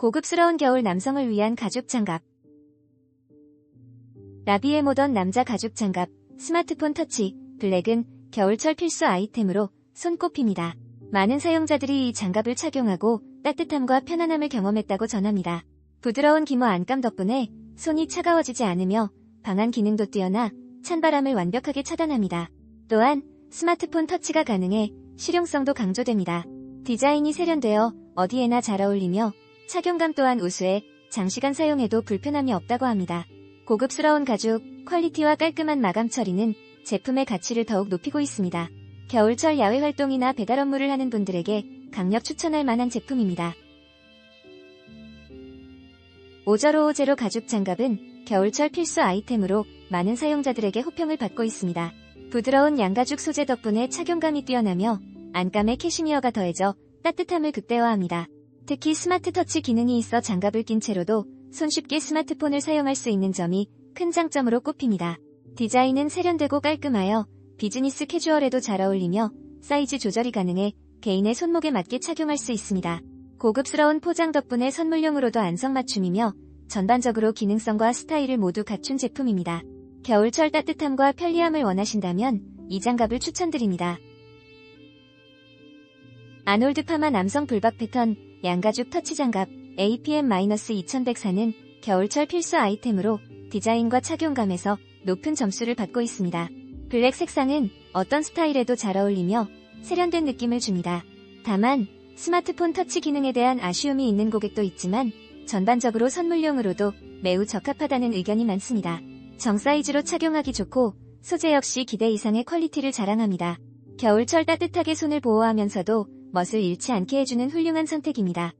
고급스러운 겨울 남성을 위한 가죽 장갑. 라비의 모던 남자 가죽 장갑, 스마트폰 터치, 블랙은 겨울철 필수 아이템으로 손꼽힙니다. 많은 사용자들이 이 장갑을 착용하고 따뜻함과 편안함을 경험했다고 전합니다. 부드러운 기모 안감 덕분에 손이 차가워지지 않으며 방한 기능도 뛰어나 찬바람을 완벽하게 차단합니다. 또한 스마트폰 터치가 가능해 실용성도 강조됩니다. 디자인이 세련되어 어디에나 잘 어울리며 착용감 또한 우수해 장시간 사용해도 불편함이 없다고 합니다. 고급스러운 가죽, 퀄리티와 깔끔한 마감 처리는 제품의 가치를 더욱 높이고 있습니다. 겨울철 야외 활동이나 배달 업무를 하는 분들에게 강력 추천할 만한 제품입니다. 오저로 오제로 가죽 장갑은 겨울철 필수 아이템으로 많은 사용자들에게 호평을 받고 있습니다. 부드러운 양가죽 소재 덕분에 착용감이 뛰어나며 안감에 캐시미어가 더해져 따뜻함을 극대화합니다. 특히 스마트 터치 기능이 있어 장갑을 낀 채로도 손쉽게 스마트폰을 사용할 수 있는 점이 큰 장점으로 꼽힙니다. 디자인은 세련되고 깔끔하여 비즈니스 캐주얼에도 잘 어울리며 사이즈 조절이 가능해 개인의 손목에 맞게 착용할 수 있습니다. 고급스러운 포장 덕분에 선물용으로도 안성맞춤이며 전반적으로 기능성과 스타일을 모두 갖춘 제품입니다. 겨울철 따뜻함과 편리함을 원하신다면 이 장갑을 추천드립니다. 아놀드 파마 남성 불박 패턴 양가죽 터치 장갑 APM-2104는 겨울철 필수 아이템으로 디자인과 착용감에서 높은 점수를 받고 있습니다. 블랙 색상은 어떤 스타일에도 잘 어울리며 세련된 느낌을 줍니다. 다만 스마트폰 터치 기능에 대한 아쉬움이 있는 고객도 있지만 전반적으로 선물용으로도 매우 적합하다는 의견이 많습니다. 정 사이즈로 착용하기 좋고 소재 역시 기대 이상의 퀄리티를 자랑합니다. 겨울철 따뜻하게 손을 보호하면서도 멋을 잃지 않게 해주는 훌륭한 선택입니다.